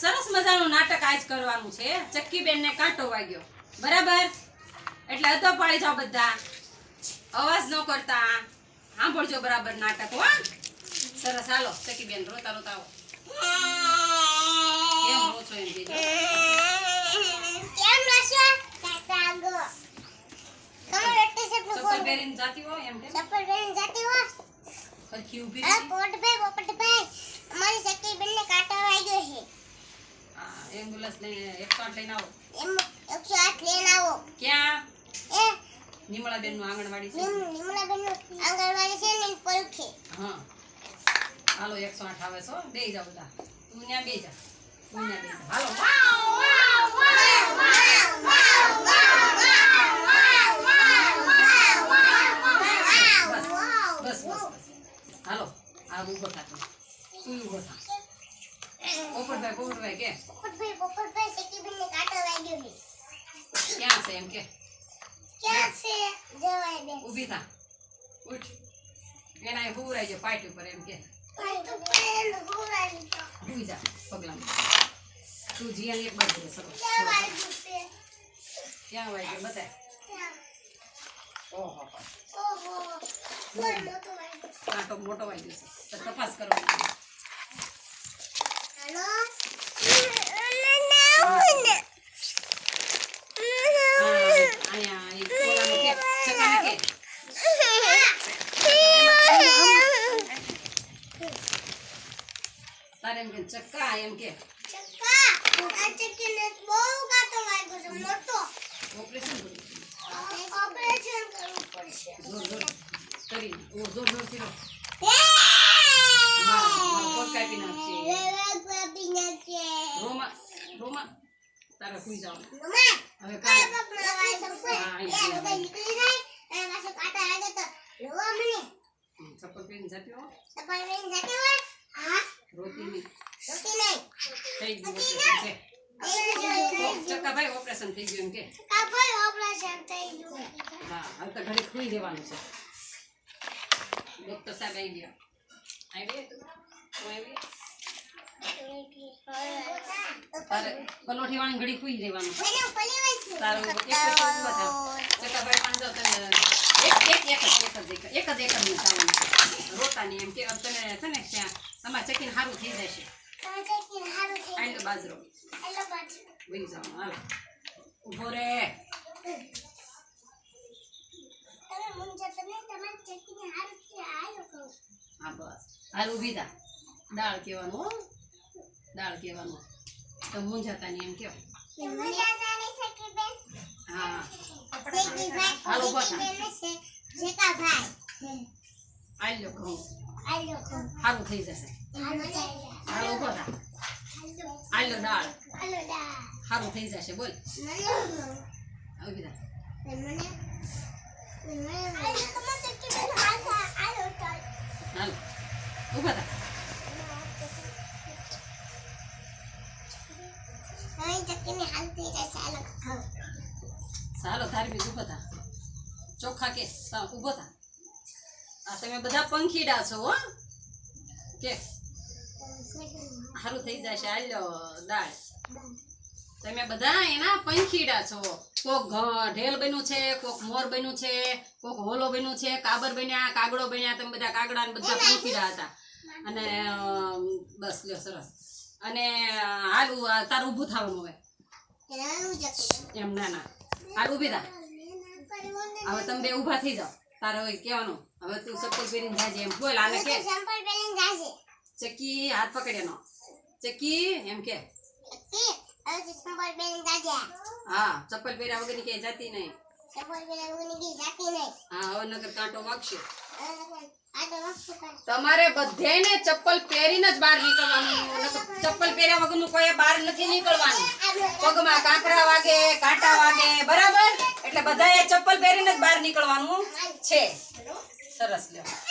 સરસ મજાનું નાટક આજ કરવાનું છે. ચક્કી ને કાંટો વાગ્યો. બરાબર? એટલે અતો પાડી જાઓ બધા. અવાજ ન કરતા. સાંભળજો બરાબર નાટક હો. સરસ હાલો ચક્કીબેન રોતા રોતા આવો. કેમ રો છો એમ કેમ રસો કાકાગો કમર એટલે છે ચપ્પલ પહેરીને જાતી હોય એમ ચપ્પલ પહેરીને જાતી હો. સરખી ઊભી આ રહી. પોટભાઈ પોપટભાઈ અમારી સખી બેનને કાંટા વાગ્યો છે. હા એમ્બ્યુલન્સ લઈને એકસો આઠ લઈને આવો. એકસો આઠ લઈને આવો. ક્યાં? એ નિમળા નું આંગણવાડી છે. નિમ નિમલા આંગણવાડી છે ને પડખે હા. હાલો એકસો આઠ આવે છો બે જાઓ બધા. તું ત્યાં બે જા. તું ત્યાં બે જા. હાલો. બસ બસ બસ. હાલો આ ઊભો થા તું. ઊભો થા. પોપટભાઈ પોપટભાઈ કે? પોપટભાઈ પોપટભાઈ સખી બેનને કાટો વાગ્યો છે. ક્યાં છે એમ કે? ક્યાં છે? જવાય બેન. ઊભી થા. ઉઠ. એના એ હુરાઈ જાય પાટ ઉપર એમ કે. પાટ ઉપર હુરાઈ તો હુઈ જા પગલામાં. તું જીયાની એક બાજુ સકો ક્યાં જવાય છે? ક્યાં વાય ગયો બતાય. ઓહો. ઓહો. મોટો વાગ્યો છે. તપાસ કરવાની હાલો હા, અહીંયા ઈ કોલાનું કે ચકાને કે તારે એમ કે ચક્કા એમ કે. ચક્કા? આ ચક્કીને બહુ કાંટો વાગ્યો છે મોટો. ઓપરેશન ઓપરેશન કરવું પડશે. જોર જોર. કરી ઓ જોર જોરથી! કાપી નાખશે. રોમા રોમા તારે સુઈ જાવ હવે છે? હા. ચપ્પલ પહેરીને જતી ચપ્પલ પહેરીને જાતી હોય? રોતી નહીં. થઈ ગયું ઓપરેશન છે. થઈ ગયું, થઈ ગયું. ચક્કા ભાઈ ઓપરેશન થઈ ગયું એમ કે? ચક્કાભાઈ ઓપરેશન થઈ ગયું. હા હવે તો ઘરે ખુઈ જવાનું છે. ડોક્ટર સાહેબ આવી ગયા. આવી તું? આવી? પલોઠી વાળી ઘડી ખુઈ રહેવાનું મને પલી હોય છે. તારું એક જ ચકાભાઈ પાંચ તમે એક એક એક જ એક જ એક જ એક જ આવવાનું છે. એમ કે તમે છે ને ત્યાં તમારે ચકીને સારું થઈ જશે. તમે ચક્કીને હારું થઈ ગયું. આટલો બાજરો હાલો બાજુ. વહી જવાનું હાલો ઊભો રે તમે મૂંઝાતા નહીં, તમારી ચક્કીને હારું થઈ હાલો કહું. હા બસ હાલ ઊભી થા દાળ કહેવાનું હો દાળ કહેવાનું તો મૂંઝાતા નહીં એમ કહો મૂંઝાતા નહીં, ચક્કી બેન. હા ચક્કી ભાઈ, હાલો ઊભા ચક્કી થા બેન છે. જેકા ભાઈ. આઈ લો ઘઉં હાલો કહું. સારું થઈ જશે હાલો ઊભો થા. હાલો. આઈ લો દાળ. સારું થઈ જશે, બોલ. ઊભી થા. મને હાલો ધાર્મિક ઊભો થા. ચોખ્ખા કે ઊભો થા. તમે બધા પંખીડા છો, હો. કે સારું થઈ જશે. હાલો દાળ. તમે બધા એના પંખીડા છો. કોક ઢેલ બન્યું છે કોક મોર બન્યું છે કોક હોલો બન્યું છે કાબર બન્યા કાગડો બન્યા તમે બધા કાગડા ને બધા પંખીડા હતા. અને બસ લ્યો સરસ. અને હાલું તારું ઊભું થવાનું હવે. એમ ના ના હાલ ઊભી થા. હવે તમે બે ઊભા થઈ જાઓ. તારે હવે કહેવાનું. હવે તું ચપ્પલ પહેરીને જાજે એમ. બોલ આને કે. સંપલ પહેરીને જાશે ચક્કી હાથ પકડે નો ચક્કી એમ કે. હા ચપ્પલ પહેર્યા વગરની ક્યાંય જતી નહીં. હા નગર કાંટો વાગશે. તમારે બધાયને ચપ્પલ પહેરીને જ બહાર નીકળવાનું. ચપ્પલ પહેર્યા વગરનું કોઈ બહાર નથી નીકળવાનું. પગમાં કાંકરા વાગે કાંટા વાગે બરાબર? એટલે બધાએ ચપ્પલ પહેરીને જ બહાર નીકળવાનું છે. સરસ લ્યો.